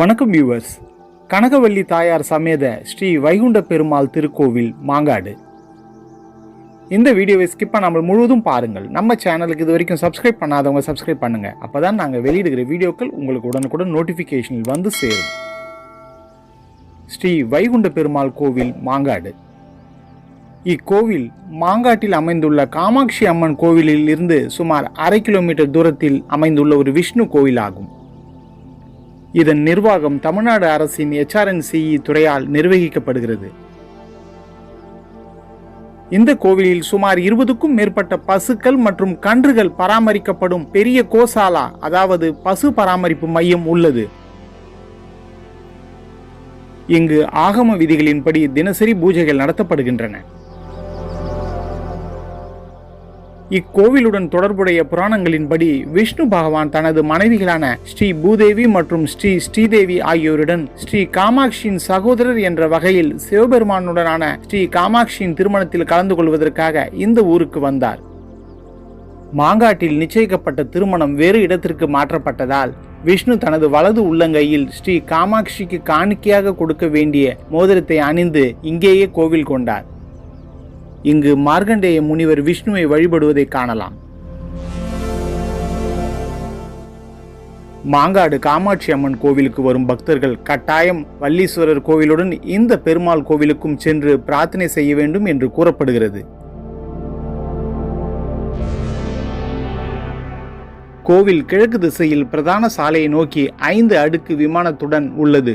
வணக்கம் வியூவர்ஸ் கனகவல்லி தாயார் சமேத ஸ்ரீ வைகுண்ட பெருமாள் திருக்கோவில் மாங்காடு. இந்த வீடியோவை ஸ்கிப் பண்ணாமல் முழுவதும் பாருங்கள். நம்ம சேனலுக்கு இது வரைக்கும் சப்ஸ்கிரைப் பண்ணாதவங்க சப்ஸ்கிரைப் பண்ணுங்கள் அப்போ தான் நாங்கள் வெளியிடுகிற வீடியோக்கள் உங்களுக்கு உடனுக்குடன் நோட்டிஃபிகேஷனில் வந்து சேரும். ஸ்ரீ வைகுண்ட பெருமாள் கோவில் மாங்காடு. இக்கோவில் மாங்காட்டில் அமைந்துள்ள காமாட்சி அம்மன் கோவிலில் இருந்து சுமார் அரை கிலோமீட்டர் தூரத்தில் அமைந்துள்ள ஒரு விஷ்ணு கோவிலாகும். இதன் நிர்வாகம் தமிழ்நாடு அரசின் எச்ஆர்என்சிஇ துறையால் நிர்வகிக்கப்படுகிறது. இந்த கோவிலில் சுமார் இருபதுக்கும் மேற்பட்ட பசுக்கள் மற்றும் கன்றுகள் பராமரிக்கப்படும் பெரிய கோசாலா அதாவது பசு பராமரிப்பு மையம் உள்ளது. இங்கு ஆகம விதிகளின்படி தினசரி பூஜைகள் நடத்தப்படுகின்றன. இக்கோவிலுடன் தொடர்புடைய புராணங்களின்படி விஷ்ணு பகவான் தனது மனைவிகளான ஸ்ரீ பூதேவி மற்றும் ஸ்ரீ ஸ்ரீதேவி ஆகியோருடன் ஸ்ரீ காமாட்சியின் சகோதரர் என்ற வகையில் சிவபெருமானுடனான ஸ்ரீ காமாட்சியின் திருமணத்தில் கலந்து கொள்வதற்காக இந்த ஊருக்கு வந்தார். மாங்காட்டில் நிச்சயிக்கப்பட்ட திருமணம் வேறு இடத்திற்கு மாற்றப்பட்டதால் விஷ்ணு தனது வலது உள்ளங்கையில் ஸ்ரீ காமாட்சிக்கு காணிக்கையாக கொடுக்க வேண்டிய மோதிரத்தை அணிந்து இங்கேயே கோவில் கொண்டார். இங்கு மார்கண்டேய முனிவர் விஷ்ணுவை வழிபடுவதை காணலாம். மாங்காடு காமாட்சி அம்மன் கோவிலுக்கு வரும் பக்தர்கள் கட்டாயம் வல்லீஸ்வரர் கோவிலுடன் இந்த பெருமாள் கோவிலுக்கும் சென்று பிரார்த்தனை செய்ய வேண்டும் என்று கூறப்படுகிறது. கோவில் கிழக்கு திசையில் பிரதான சாலையை நோக்கி ஐந்து அடுக்கு விமானத்துடன் உள்ளது.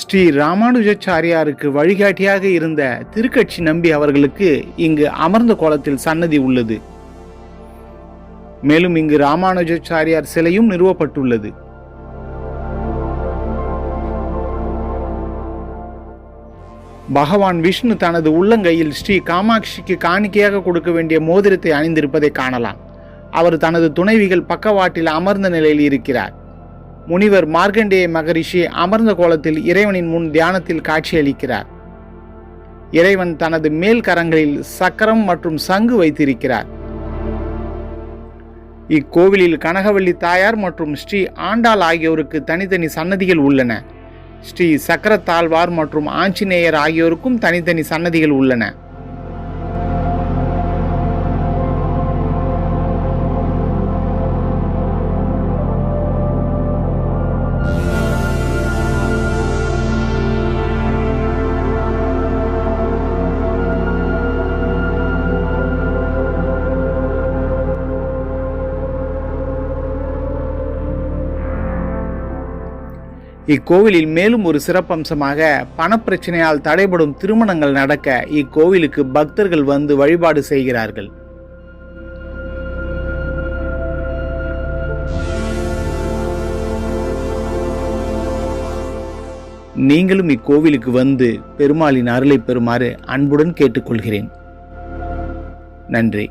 ஸ்ரீ ராமானுஜாச்சாரியாருக்கு வழிகாட்டியாக இருந்த திருக்கட்சி நம்பி அவர்களுக்கு இங்கு அமர்ந்த கோலத்தில் சன்னதி உள்ளது. மேலும் இங்கு ராமானுஜாச்சாரியார் சிலையும் நிறுவப்பட்டுள்ளது. பகவான் விஷ்ணு தனது உள்ளங்கையில் ஸ்ரீ காமாட்சிக்கு காணிக்கையாக கொடுக்க வேண்டிய மோதிரத்தை அணிந்திருப்பதை காணலாம். அவர் தனது துணைவிகள் பக்கவாட்டில் அமர்ந்த நிலையில் இருக்கிறார். முனிவர் மார்க்கண்டேய மகரிஷி அமர்ந்த கோலத்தில் இறைவனின் முன் தியானத்தில் காட்சியளிக்கிறார். இறைவன் தனது மேல் கரங்களில் சக்கரம் மற்றும் சங்கு வைத்திருக்கிறார். இக்கோவிலில் கனகவல்லி தாயார் மற்றும் ஸ்ரீ ஆண்டாள் ஆகியோருக்கு தனித்தனி சன்னதிகள் உள்ளன. ஸ்ரீ சக்கரத்தாழ்வார் மற்றும் ஆஞ்சநேயர் ஆகியோருக்கும் தனித்தனி சன்னதிகள் உள்ளன. இக்கோவிலில் மேலும் ஒரு சிறப்பம்சமாக பணப்பிரச்சனையால் தடைபடும் திருமணங்கள் நடக்க இக்கோவிலுக்கு பக்தர்கள் வந்து வழிபாடு செய்கிறார்கள். நீங்களும் இக்கோவிலுக்கு வந்து பெருமாளின் அருளை பெறுமாறு அன்புடன் கேட்டுக்கொள்கிறேன். நன்றி.